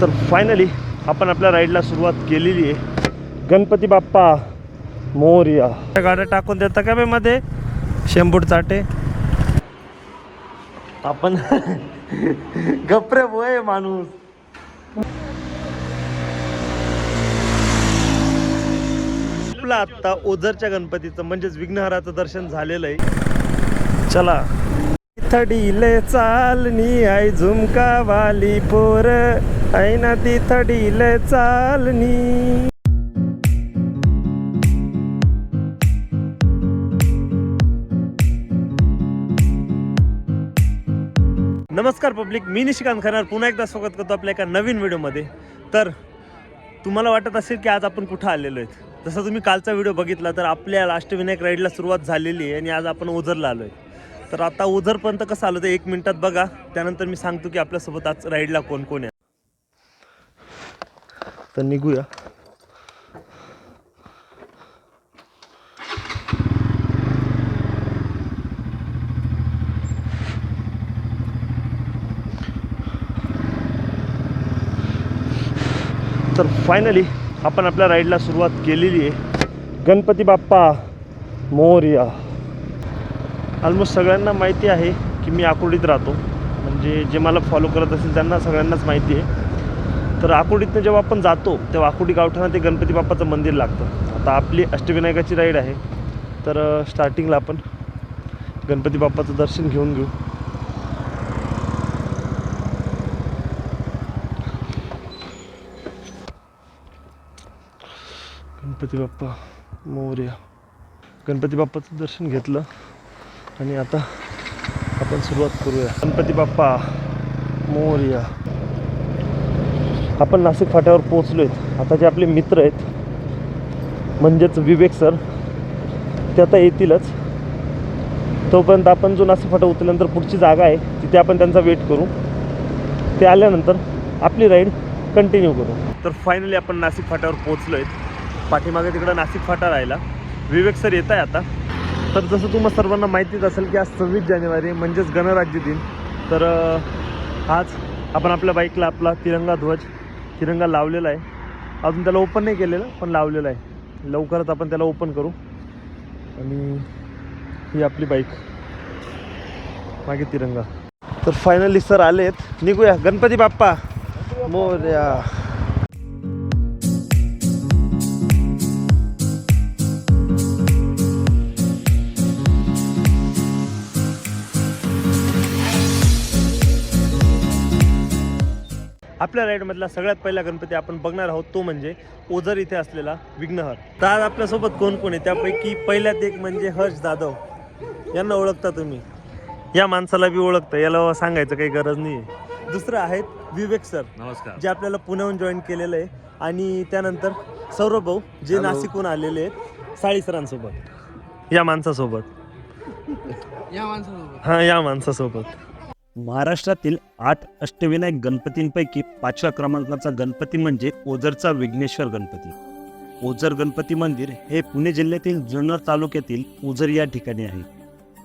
तर फायनली आपण आपल्या राईडला सुरुवात केलेली आहे. गणपती बाप्पा मोरया. गाड्या टाकून देता का बे मध्ये? शेंबूड चाटे. आपण गप्रे बोय माणूस. आपलं आत्ता ओझरच्या गणपतीचं म्हणजेच विघ्नहराचं दर्शन झालेलं आहे. चला. थडीले चालनी आई झुमका वाली पोर. ऐना ती थडील चालनी नमस्कार पब्लिक मी निशिकांत खरार पुन्हा एकदा स्वागत करतो आपल्या एका नवीन व्हिडिओमध्ये. तर तुम्हाला वाटत असेल की आज आपण कुठं आलेलो आहेत? जसं तुम्ही कालचा व्हिडिओ बघितला तर आपल्या अष्टविनायक राईडला सुरुवात झालेली आहे आणि आज आपण ओझरला आलो आहे तर आता ओझरपर्यंत कसं आलं तर एक मिनटात बघा. त्यानंतर मी सांगतो की आपल्यासोबत आज राईडला कोण कोण आहे. तर निघूया. तर फायनली आपण आपल्या राईडला सुरुवात केलेली आहे. गणपती बाप्पा मोर्या. ऑलमोस्ट सगळ्यांना माहिती आहे की मी आकुर्डीत राहतो. म्हणजे जे मला फॉलो करत असेल त्यांना सगळ्यांनाच माहिती आहे. तर आकुर्डीतनं जेव्हा आपण जातो तेव्हा आकुर्डी गावठाणा ते गणपती बाप्पाचं मंदिर लागतं. आता आपली अष्टविनायकाची राईड आहे. तर स्टार्टिंगला आपण गणपती बाप्पाचं दर्शन घेऊन घेऊ. गणपती बाप्पा मोर्या. गणपती बाप्पाचं दर्शन घेतलं आणि आता आपण सुरुवात करूया. गणपती बाप्पा मोर्या. आपण नाशिक फाट्यावर पोचलो आहेत आता जे आपले मित्र आहेत म्हणजेच विवेक सर ते आता येतीलच. तोपर्यंत आपण जो नाशिक फाटा उतरल्यानंतर पुढची जागा आहे तिथे आपण त्यांचा वेट करू. ते आल्यानंतर आपली राईड कंटिन्यू करू. तर फायनली आपण नाशिक फाट्यावर पोचलो आहेत पाठीमागे तिकडं नाशिक फाटा राहिला. विवेक सर येत आहे आता. तर जसं तुम्हाला सर्वांना माहितीच असेल की आज सव्वीस जानेवारी म्हणजेच गणराज्य दिन. तर आज आपण आपल्या बाईकला आपला तिरंगा ध्वज तिरंगा लावलेला आहे. अजून त्याला ओपन नाही केलेलं पण लावलेलं आहे. लवकरच आपण त्याला ओपन करू. आणि ही आपली बाईक मागे तिरंगा. तर फायनली सर आलेत. निघूया. गणपती बाप्पा. मोर्या. आपल्या राईडमधला सगळ्यात पहिला गणपती आपण बघणार आहोत तो म्हणजे ओझर इथे असलेला विघ्नहर. तर आज आपल्यासोबत कोण कोण आहे? त्यापैकी पहिल्यात एक म्हणजे हर्ष जाधव यांना ओळखता तुम्ही? या माणसाला बी ओळखता. याला सांगायचं काही गरज नाही आहे दुसरं आहेत विवेक सर. नमस्कार. जे आपल्याला पुण्याहून जॉईन केलेलं आहे. आणि त्यानंतर सौरभ भाऊ जे. नाशिकहून आलेले आहेत साळी सरांसोबत. या माणसासोबत. या माणसासोबत. हां या माणसासोबत. महाराष्ट्रातील आठ अष्टविनायक गणपतींपैकी पाचव्या क्रमांकाचा गणपती म्हणजे ओझरचा विघ्नेश्वर गणपती. ओझर गणपती मंदिर हे पुणे जिल्ह्यातील जुन्नर तालुक्यातील ओझर या ठिकाणी आहे.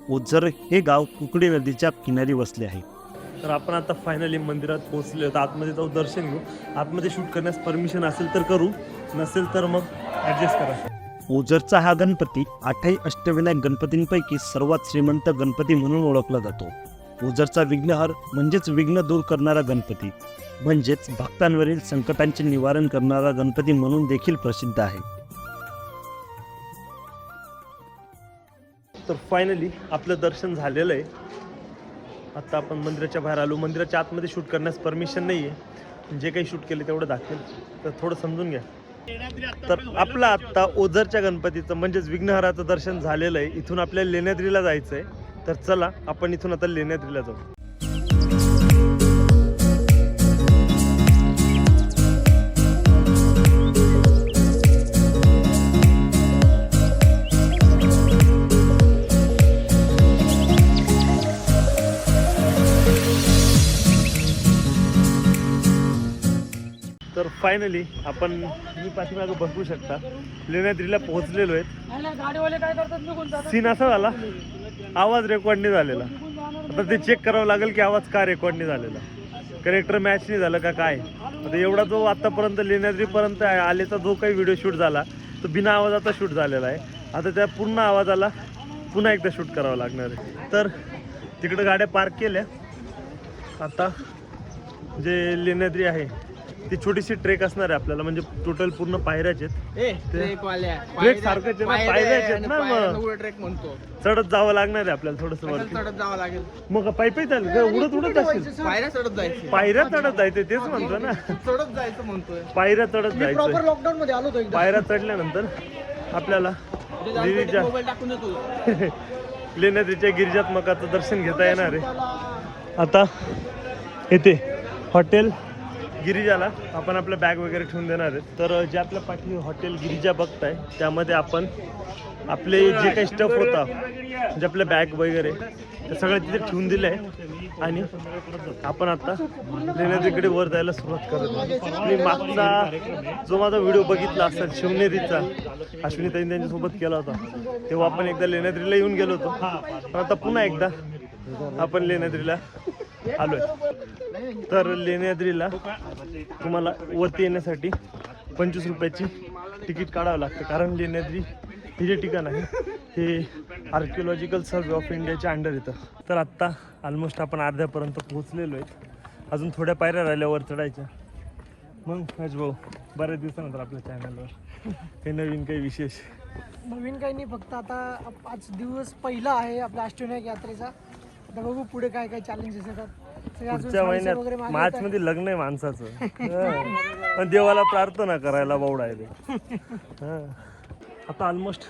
ओझर हे गाव कुकडी नदीच्या किनारी वसले आहे. तर आपण आता फायनली मंदिरात पोहोचलो तर आतमध्ये जाऊ दर्शन घेऊ. आतमध्ये शूट करण्यास परमिशन असेल तर करू. नसेल तर मग ॲडजस्ट करा. ओझरचा हा गणपती आठही अष्टविनायक गणपतींपैकी सर्वात श्रीमंत गणपती म्हणून ओळखला जातो. ओझरचा विघ्नहर म्हणजेच विघ्न दूर करणारा गणपती. म्हणजेच भक्तांवरील संकटांचे निवारण करणारा गणपती म्हणून देखील प्रसिद्ध आहे. तर फायनली आपलं दर्शन झालेलं आहे. आता आपण मंदिराच्या बाहेर आलो. मंदिराच्या आतमध्ये शूट करण्यास परमिशन नाही आहे जे काही शूट केले तेवढं दाखवेल. तर थोडं समजून घ्या. तर आपलं आत्ता ओझरच्या गणपतीचं म्हणजेच विघ्नहराचं दर्शन झालेलं आहे. इथून आपल्याला लेण्याद्रीला जायचं आहे तर चला आपण इथून आता लेण्याद्रीला जाऊ. तर फायनली आपण मी पाठीमागं बसू शकता लेण्याद्रीला पोहोचलेलो जातात. सीन असा झाला. आवाज रेकॉर्ड नाही झालेला. आता ते चेक करावं लागेल की आवाज का रेकॉर्ड नाही झालेला. करेक्टर मॅच नाही झालं का काय? आता एवढा जो आतापर्यंत लेण्याद्रीपर्यंत आलेचा जो काही व्हिडिओ शूट झाला तो बिना आवाजाचा शूट झालेला आहे. आता त्या पूर्ण आवाजाला पुन्हा एकदा शूट करावं लागणार आहे. तर तिकडं गाड्या पार्क केल्या. आता जे लेण्याद्री आहे ती छोटीशी ट्रेक असणार आहे आपल्याला म्हणजे टोटल पूर्ण पायऱ्याच आहेत. ट्रेक सारखंच आहे ना, पायऱ्या आहेत ना मग. ट्रेक म्हणतो. चढत जावं लागणार आहे आपल्याला थोडंसं चढत जावं लागेल? मग पायी पायी चालेल? उडत उडत असेल पायऱ्या चढत जायचं. पायऱ्या चढत जायचं तेच म्हणतो ना. चढत जायचं म्हणतोय. पायऱ्या चढत जायचं. लॉकडाऊन मध्ये आलो पायऱ्या चढल्यानंतर आपल्याला लेण्याद्रीच्या गिरिजात्मकाचं दर्शन घेता येणार आहे. आता येते हॉटेल गिरिजाला आपण आपलं बॅग वगैरे ठेवून देणार आहे तर जे आपल्या पाठी हॉटेल गिरिजा बघताय त्यामध्ये आपण आपले जे काही स्टफ होता म्हणजे आपलं बॅग वगैरे ते सगळं तिथे ठेवून दिलं आहे आणि आपण आता लेण्याद्रीकडे वर जायला सुरुवात करत मी मागचा जो माझा व्हिडिओ बघितला असेल शिवनेरीचा अश्विनीताईंनी त्यांच्यासोबत केला होता तेव्हा आपण एकदा लेण्याद्रीला येऊन गेलो होतो. पण आता पुन्हा एकदा आपण लेण्याद्रीला आलोय. तर लेण्याद्रीला तुम्हाला वरती येण्यासाठी पंचवीस रुपयाची तिकीट काढावं लागतं. कारण लेण्याद्री हे जे ठिकाण आहे हे आर्किओलॉजिकल सर्वे ऑफ इंडियाच्या अंडर येतं. तर आत्ता ऑलमोस्ट आपण अर्ध्यापर्यंत पोहोचलेलो आहेत अजून थोड्या पायऱ्या राहिल्या वर चढायच्या. मग हज भाऊ बऱ्याच दिवसानंतर आपल्या चॅनलवर काही नवीन काही विशेष? नवीन काही नाही फक्त आता आज दिवस पहिला आहे आपल्या अष्टविनायक यात्रेचा. आता बघू पुढे काय काय चॅलेंजेस येतात. पुढच्या महिन्यात मार्च. मध्ये लग्न आहे माणसाचं. पण देवाला प्रार्थना करायला बावडा आहे ते हं. आता ऑलमोस्ट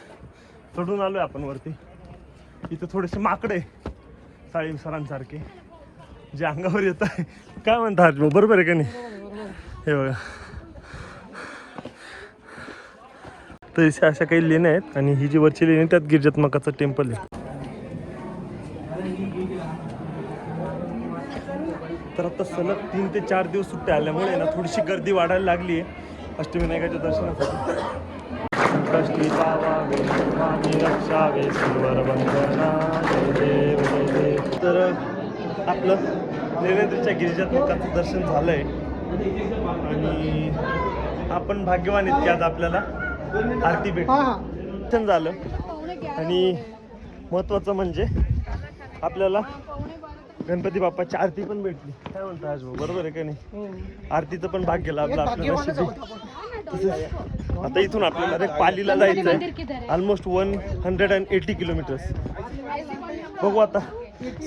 चढून आलोय आपण वरती. इथं थोडेसे माकडे साळी सरांसारखे. जे अंगावर येत आहे. काय म्हणता हर्ष बरोबर आहे का नाही? हे बघा. तर अशा काही लेण्या आहेत आणि ही जी वरची लेणी त्यात गिरिजात्मकाचं टेम्पल आहे तर आता सलग तीन ते चार दिवस सुट्ट्या आल्यामुळे ना थोडीशी गर्दी वाढायला लागली आहे. अष्टविनायकाच्या दर्शनासाठी. तर आपलं लेण्याद्रीच्या गिरिजात्मकाचं दर्शन झालंय. आणि आपण भाग्यवान आहेत की आज आपल्याला आरती भेट दर्शन झालं. आणि महत्वाचं म्हणजे आपल्याला गणपती बाप्पाची आरती पण भेटली. काय म्हणता आज भाऊ? बरोबर आहे का नाही? आरतीचं पण भाग्य लाभलं आपल्याला आपण. आता इथून आपल्याला direct पालीला जायचं आहे almost one hundred and eighty kilometres बघू आता.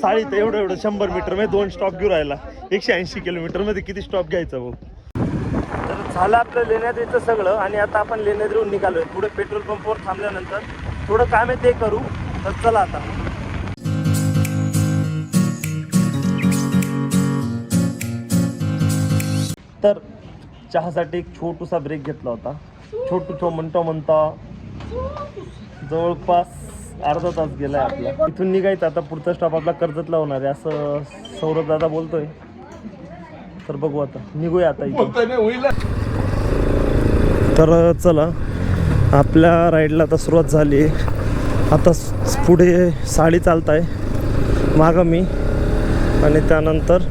साडी तर एवढं एवढं शंभर मीटरमध्ये दोन स्टॉप घेऊन राहिला. एकशे ऐंशी किलोमीटरमध्ये किती स्टॉप घ्यायचा भाऊ? तर झालं आपलं लेण्याद्रीचं सगळं आणि आता आपण लेण्याद्रीहून निघालोय. पुढे पेट्रोल पंपवर थांबल्यानंतर थोडं काम आहे ते करू. तर चला आता. तर चहासाठी एक छोटूसा ब्रेक घेतला होता. छोटू छो म्हणतो म्हणता जवळपास अर्धा तास गेलाय आपला. इथून निघायचं आता पुढचा स्टॉप आपला कर्जत लावणार आहे. असं सौरभ दादा बोलतोय. तर बघू आता. निघूया आता इथून. तर चला आपल्या राईडला आता सुरुवात झाली. आता पुढे साडी चालत आहे मागं मी. आणि त्यानंतर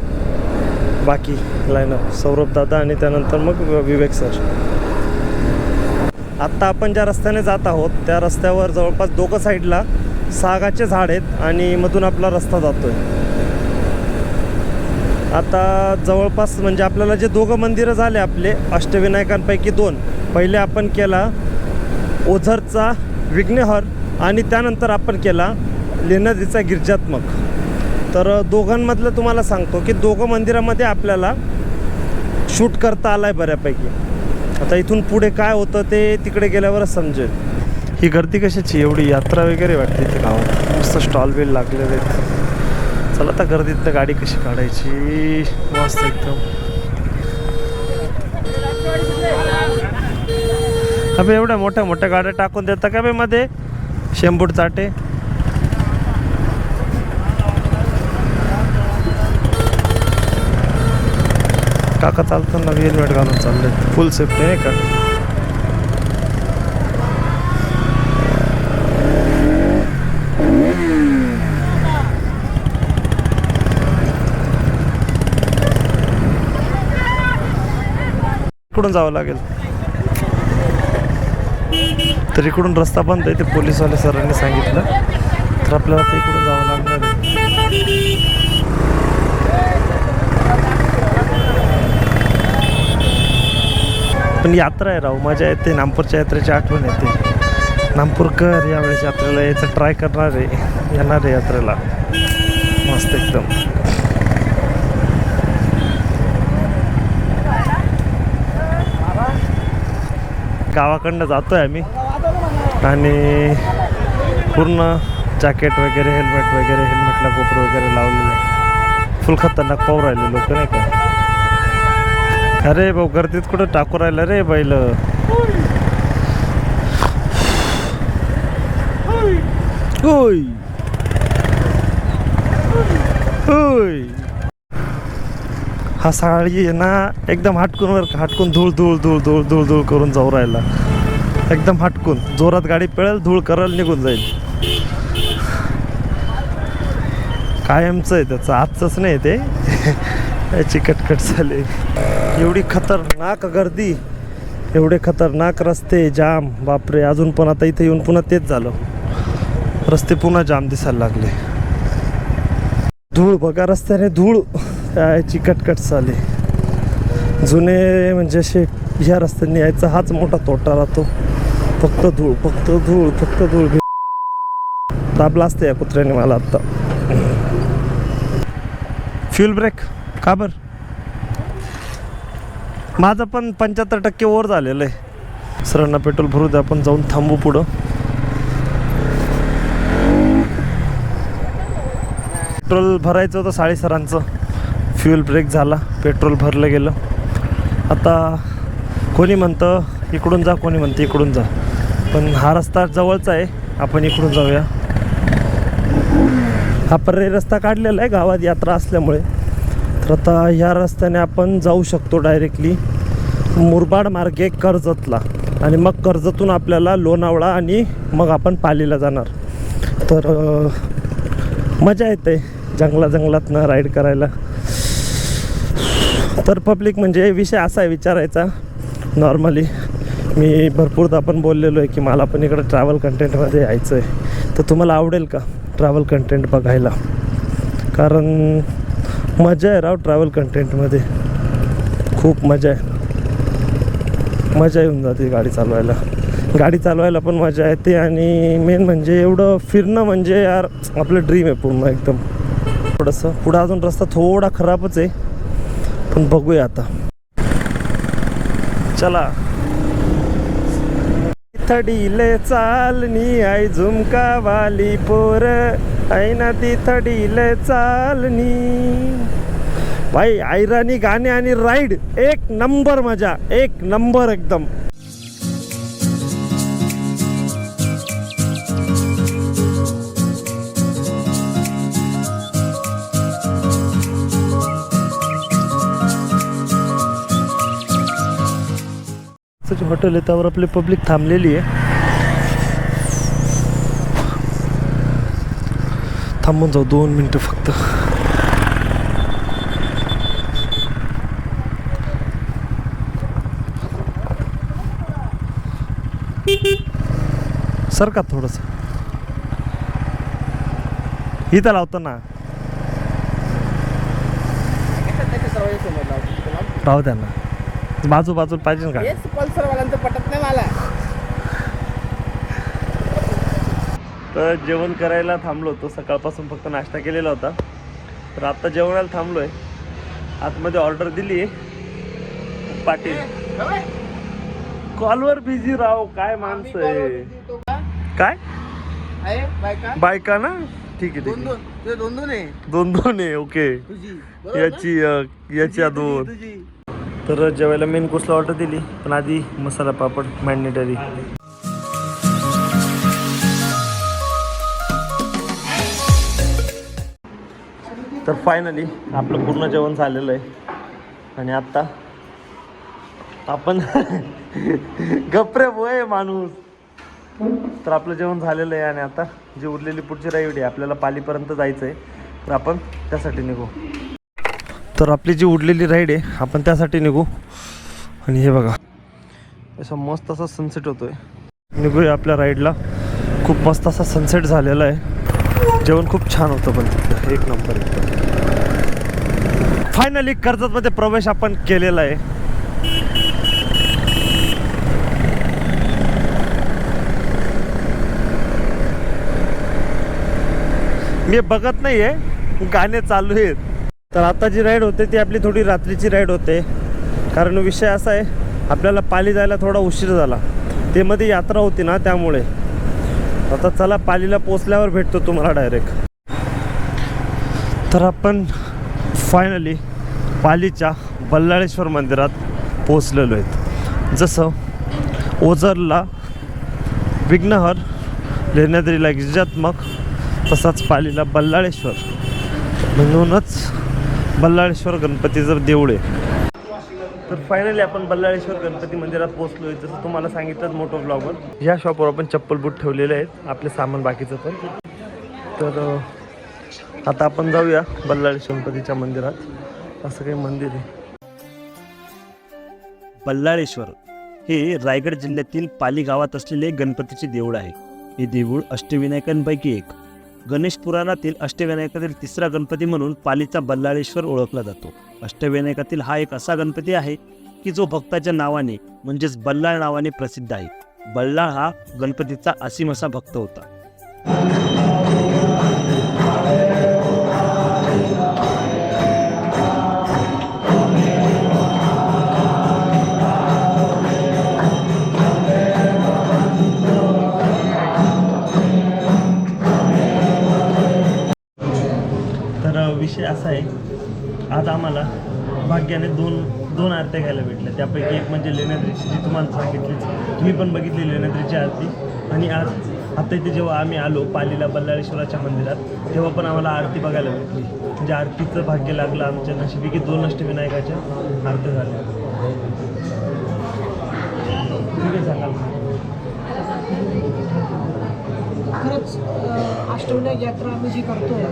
बाकी लाईनअप सौरभ दादा आणि त्यानंतर मग विवेक सर. आत्ता आपण ज्या रस्त्याने जात आहोत त्या रस्त्यावर जवळपास दोघं साईडला सागाचे झाड आहेत आणि मधून आपला रस्ता जातो आहे आता जवळपास म्हणजे आपल्याला जे दोघं मंदिरं झाले आपले अष्टविनायकांपैकी दोन. पहिले आपण केला ओझरचा विघ्नेहर आणि त्यानंतर आपण केला लेनदीचा गिरजात्मक. तर दोघांमधलं तुम्हाला सांगतो की दोघं मंदिरामध्ये आपल्याला शूट करता आलाय बऱ्यापैकी. आता इथून पुढे काय होतं ते तिकडे गेल्यावरच समजेल. ही गर्दी कशाची? एवढी यात्रा वगैरे वाटते इथे गावात? मस्त स्टॉल बिल लागलेले आहेत. चला आता गर्दीतनं गाडी कशी काढायची? मस्त एकदम. अबे एवढ्या मोठ्या मोठ्या गाड्या टाकून देता का बे मध्ये? शेंबूट चाटे. काका चालताना हेल्मेट घालून चालले. फुल सेफ्टी नाही का? इकडून जावं लागेल. तर इकडून रस्ता बंद आहे ते पोलीसवाले सरांनी सांगितलं. तर आपल्याला ते इकडून जावं लागणार आहे. पण यात्रा आहे राव. मजा येते. नागपूरच्या यात्रेची आठवण येते. नामपूरकर यावेळेस यात्रेला यायचं ट्राय करणार आहे. येणार आहे यात्रेला. मस्त एकदम. गावाकडनं जातोय आम्ही. आणि पूर्ण जॅकेट वगैरे हेल्मेट वगैरे हेल्मेटला कोपर वगैरे लावलेलं. आहे फुल खतरनाक पाहू राहिले लोक नाही का? अरे भाऊ गर्दीत कुठं टाकू राहिलं रे बैल? होय. होय. हा साडी आहे ना एकदम हटकून वर हटकून धूळ धूळ धूळ धूळ धूळ धूळ करून जाऊ राहिला. एकदम हटकून. जोरात गाडी पळेल धूळ करल निघून जाईल. कायमचं आहे त्याचं. आजचंच नाही ते. याची कटकट झाली. एवढी खतरनाक गर्दी एवढे खतरनाक रस्ते जाम बापरे अजून पण आता इथे येऊन पुन्हा तेच झालं. रस्ते पुन्हा जाम दिसायला लागले. धूळ बघा रस्त्याने धूळ. यायची कटकट झाली जुने म्हणजे असे ह्या रस्त्याने यायचा हाच मोठा तोटा राहतो. फक्त धूळ फक्त धूळ फक्त धूळ. दाबला असते या कुत्र्याने मला आत्ता फ्युल ब्रेक का बरं? माझं पण पंच्याहत्तर टक्के ओवर झालेलं आहे. सरांना पेट्रोल भरू द्या आपण जाऊन थांबू पुढं. पेट्रोल भरायचं होतं साडेसरांचं फ्युल ब्रेक झाला पेट्रोल भरलं गेलं. आता कोणी म्हणतं इकडून जा कोणी म्हणतं इकडून जा. पण हा रस्ता जवळचा आहे आपण इकडून जाऊया. हा पर्याय रस्ता काढलेला आहे गावात यात्रा असल्यामुळे. तर आता ह्या रस्त्याने आपण जाऊ शकतो डायरेक्टली मुरबाड मार्गे कर्जतला. आणि मग कर्जतून आपल्याला लोणावळा आणि मग आपण पालीला जाणार. तर मजा येते जंगला जंगलातनं राईड करायला. तर पब्लिक म्हणजे विषय असा आहे विचारायचा. नॉर्मली मी भरपूरदा पण बोललेलो आहे की मला पण इकडं ट्रॅव्हल कंटेंटमध्ये यायचं आहे तर तुम्हाला आवडेल का ट्रॅव्हल कंटेंट बघायला? कारण मजा आहे राव ट्रॅव्हल कंटेंटमध्ये खूप मजा आहे. मजा येऊन जाते गाडी चालवायला. गाडी चालवायला पण मजा येते आणि मेन म्हणजे एवढं फिरणं म्हणजे यार आपलं ड्रीम आहे पूर्ण एकदम. थोडंसं पुढं अजून रस्ता थोडा खराबच आहे. पण बघूया आता. चला. थडीले चालनी आई झुमका वाली पोर. ऐना ती थडीले चालनी भाई आयराणी गाणे आणि राईड एक नंबर मजा एक नंबर एकदम. हॉटेल आहे त्यावर आपली पब्लिक थांबलेली आहे. थांबून जाऊ दोन मिनटं फक्त. सर का थोडस? इथं लावतो ना. राहू द्या ना. बाजू बाजू पाहिजे का पटत नाही मला. तर जेवण करायला थांबलो होतो. सकाळपासून फक्त नाश्ता केलेला होता. तर आता जेवणाला थांबलो आहे आतमध्ये ऑर्डर दिली आहे पाटील कॉलवर बिझी राव काय माणसं आहे? काय? बायका? ना? ठीक आहे दोन ठीक दोन तुझे दोन दोन आहे दोन दोन आहे ओके? याची याच्या दोन. तर जेवायला मेन कोर्सला ऑर्डर दिली? पण आधी मसाला पापड मॅन्डेटरी तर फायनली आपलं पूर्ण जेवण झालेलं आहे. आणि आत्ता आपण गप्रे वय माणूस. तर आपलं जेवण झालेलं आहे आणि आता जी उरलेली पुढची राईड आहे आपल्याला पालीपर्यंत जायचं आहे तर आपण त्यासाठी निघू. तर आपली जी उडलेली राईड आहे आपण त्यासाठी निघू. आणि हे बघा. असा मस्त असा सनसेट होतोय. निघूया आपल्या राईडला खूप मस्त असा सनसेट झालेला आहे. जेवण खूप छान होतं पण एक नंबर फायनली कर्जतमध्ये प्रवेश आपण केलेला आहे. मी बघत नाही आहे गाणे चालू आहेत. तर आता जी राईड होते ती आपली थोडी रात्रीची राईड होते. कारण विषय असा आहे आपल्याला पाली जायला थोडा उशीर झाला. ते मध्ये यात्रा होती ना त्यामुळे. आता चला पालीला पोचल्यावर भेटतो तुम्हाला डायरेक्ट तर आपण फायनली पालीच्या बल्लाळेश्वर मंदिरात पोचलेलो आहेत. जसं ओझरला विघ्नहर लेण्याद्रीला गिरिजात्मक तसाच पालीला बल्लाळेश्वर. म्हणूनच बल्लाळेश्वर गणपतीचं देऊळ आहे. तर फायनली आपण बल्लाळेश्वर गणपती मंदिरात पोहोचलो आहे जसं तुम्हाला सांगितलं मोठं ब्लॉगवर या शॉपवर आपण चप्पल बूट ठेवलेले आहेत. आपले सामान बाकीचं पण. तर आता आपण जाऊया बल्लाळेश्वर गणपतीच्या मंदिरात. असं काही मंदिर आहे. बल्लाळेश्वर हे रायगड जिल्ह्यातील पाली गावात असलेले गणपतीचे देऊळ आहे. हे देऊळ अष्टविनायकांपैकी एक. गणेश पुराणातील अष्टविनायकातील तिसरा गणपती म्हणून पालीचा बल्लाळेश्वर ओळखला जातो. अष्टविनायकातील हा एक असा गणपती आहे की जो भक्ताच्या नावाने म्हणजेच बल्लाळ नावाने प्रसिद्ध आहे. बल्लाळ हा गणपतीचा असीम असा भक्त होता. विषय असा आहे आज आम्हाला भाग्याने दोन दोन आरत्या घ्यायला भेटल्या. त्यापैकी एक म्हणजे लेण्याद्रीची जी तुम्हाला सांगितलीच. तुम्ही पण बघितली लेण्याद्रीची आरती. आणि आज आता इथे जेव्हा आम्ही आलो पालीला बल्लाळेश्वराच्या मंदिरात तेव्हा पण आम्हाला आरती बघायला भेटली. म्हणजे आरतीचं भाग्य लागलं आमच्या नशिबी की दोन अष्टविनायकाच्या आरत्या झाल्या. ठीक आहे सांगाल खरंच अष्टविनायक यात्रा आम्ही जी करतोय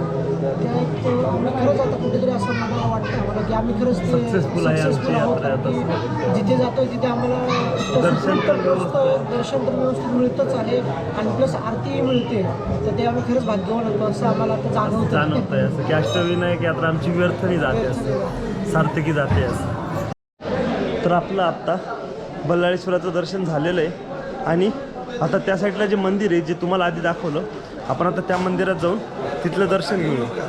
त्या एक आम्ही खरंच आता कुठेतरी असं मला वाटतं आम्हाला की आम्ही खरंच ते Successful आहे आमची यात्रा आता. जिथे जातोय तिथे आम्हाला दर्शन तर व्यवस्थित दर्शन तर व्यवस्थित मिळतच आहे. आणि प्लस आरतीही मिळते. तर ते आम्ही खरंच भाग्यवान होतो असं आम्हाला आता जाणवतं जाणवत आहे असं. की अष्टविनायक यात्रा आमची व्यर्थ नाही जाते असं. सार्थकी जाते असं. तर आपलं आत्ता बल्लाळेश्वराचं दर्शन झालेलं आहे. आणि आता त्या साईडला जे मंदिर आहे जे तुम्हाला आधी दाखवलं आपण आता त्या मंदिरात जाऊन तिथलं दर्शन घेऊया.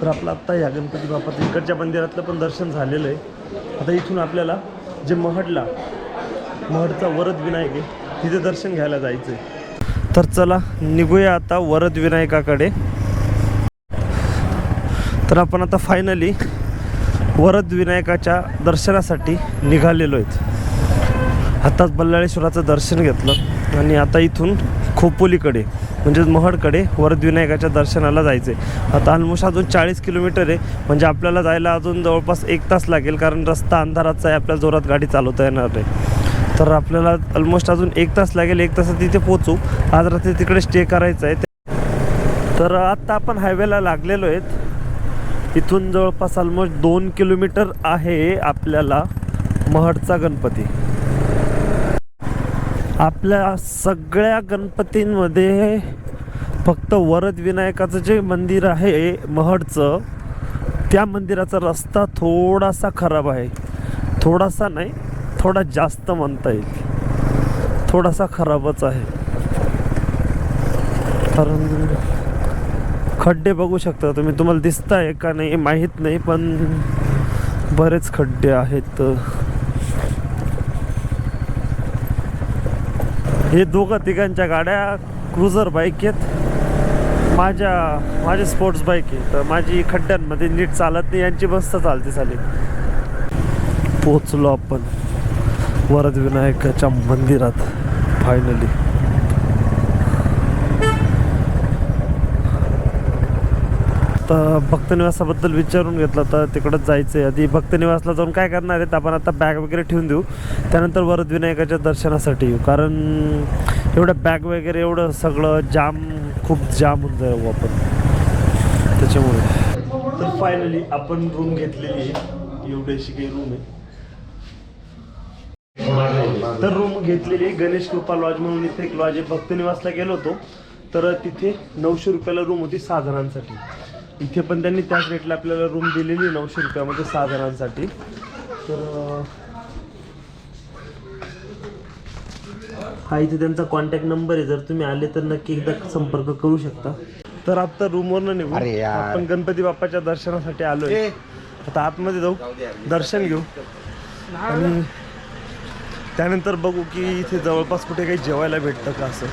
तर आपलं आत्ता या गणपती बापा इकडच्या मंदिरातलं पण दर्शन झालेलं आहे. आता इथून आपल्याला जे महडला महडचा वरद विनायक आहे तिथे दर्शन घ्यायला जायचं आहे तर चला निघूया आता वरद विनायकाकडे. तर आपण आता फायनली वरद विनायकाच्या दर्शनासाठी निघालेलो आहेत. आत्ताच बल्लाळेश्वराचं दर्शन घेतलं. आणि आता इथून खोपोलीकडे म्हणजेच महडकडे वरदविनायकाच्या दर्शनाला जायचं आहे आता ऑलमोस्ट अजून चाळीस किलोमीटर आहे. म्हणजे आपल्याला जायला अजून जवळपास एक तास लागेल कारण रस्ता अंधाराचा आहे आपल्याला जोरात गाडी चालवता येणार नाही. तर आपल्याला ऑलमोस्ट अजून एक तास लागेल एक तासात तिथे पोचू आज रात्री तिकडे स्टे करायचं आहे. तर आत्ता आपण हायवेला लागलेलो आहेत. इथून जवळपास ऑलमोस्ट दोन किलोमीटर आहे आपल्याला महडचा गणपती. आपल्या सगळ्या गणपतींमध्ये फक्त वरद विनायकाचं जे मंदिर आहे महडचं त्या मंदिराचा रस्ता थोडासा खराब आहे. थोडासा नाही थोडा जास्त म्हणता येईल. थोडासा खराबच आहे. कारण खड्डे बघू शकता तुम्ही. तुम्हाला दिसत आहे का नाही माहीत नाही पण बरेच खड्डे आहेत. हे दोघं तिघांच्या गाड्या क्रुझर बाईक आहेत. माझ्या माझी स्पोर्ट्स बाईक आहे तर माझी खड्ड्यांमध्ये नीट चालत नाही यांची मस्त चालते चाली पोचलो आपण. वरदविनायकाच्या मंदिरात फायनली तर भक्तनिवासाबद्दल विचारून घेतलं तर तिकडंच जायचं आहे आधी भक्तनिवासला जाऊन काय करणार आहेत? आपण आता बॅग वगैरे ठेवून देऊ. त्यानंतर वरद विनायकाच्या दर्शनासाठी येऊ. कारण एवढं बॅग वगैरे एवढं सगळं जाम खूप जाम होऊन जाऊ आपण. त्याच्यामुळे. तर फायनली आपण रूम घेतलेली आहे. एवढीशी काही रूम आहे. तर रूम घेतलेली गणेश कृपा लॉज म्हणून इथे एक लॉज आहे. भक्त निवासला गेलो होतो. तर तिथे नऊशे रुपयाला रूम होती सहा जणांसाठी इथे पण त्यांनी त्याच रेटला आपल्याला रूम दिलेली आहे नऊशे रुपयामध्ये सहा जणांसाठी. तर हा इथे त्यांचा कॉन्टॅक्ट नंबर आहे. जर तुम्ही आले तर नक्की एकदा संपर्क करू शकता. तर आता रूमवरनं निघू. आपण गणपती बाप्पाच्या दर्शनासाठी आलोय. आता आतमध्ये जाऊ. दर्शन घेऊ. आणि त्यानंतर बघू की इथे जवळपास कुठे काही जेवायला भेटतं का असं.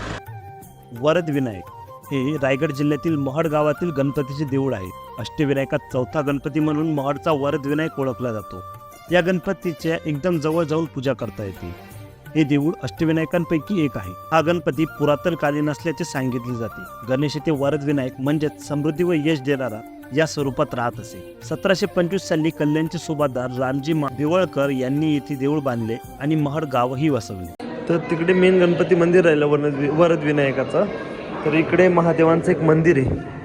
वरद विनायक. हे रायगड जिल्ह्यातील महड गावातील गणपतीचे देऊळ आहे. अष्टविनायकात चौथा गणपती म्हणून महडचा वरद विनायक ओळखला जातो. या गणपतीच्या एकदम जवळ जाऊन पूजा करता येते. हे देऊळ अष्टविनायकांपैकी एक आहे. हा गणपती पुरातन कालीन असल्याचे सांगितले जाते. गणेश येथे वरद विनायक म्हणजेच समृद्धी व यश देणारा या स्वरूपात राहत असे. सतराशे पंचवीस साली कल्याणचे सुभादार रामजी भिवळकर यांनी येथे देऊळ बांधले आणि महड गावही वसवले. तर तिकडे मेन गणपती मंदिर राहिलं वरद वरद विनायकाचं तर इकडे महादेवांचं एक मंदिर आहे.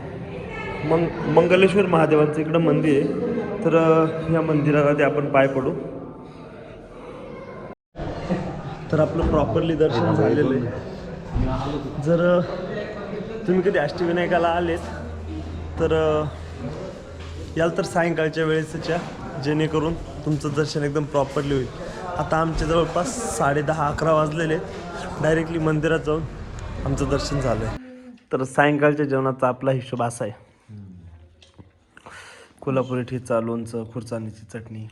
मंग मंगलेश्वर महादेवांचं इकडं मंदिर आहे. तर ह्या मंदिराला मंदिरामध्ये आपण पाय पडू. तर आपलं प्रॉपरली दर्शन झालेलं आहे. जर तुम्ही कधी अष्टविनायकाला आलेत तर याल तर सायंकाळच्या वेळेसच्या जेणेकरून तुमचं दर्शन एकदम प्रॉपरली होईल. आता आमच्या जवळपास साडे दहा अकरा वाजलेले डायरेक्टली मंदिरात जाऊन आमचं दर्शन झालं तर सायंकाळच्या जेवणाचा आपला हिशोब असा आहे. कोल्हापुरी ठेचा लोणचं खुर्चानीची चटणी.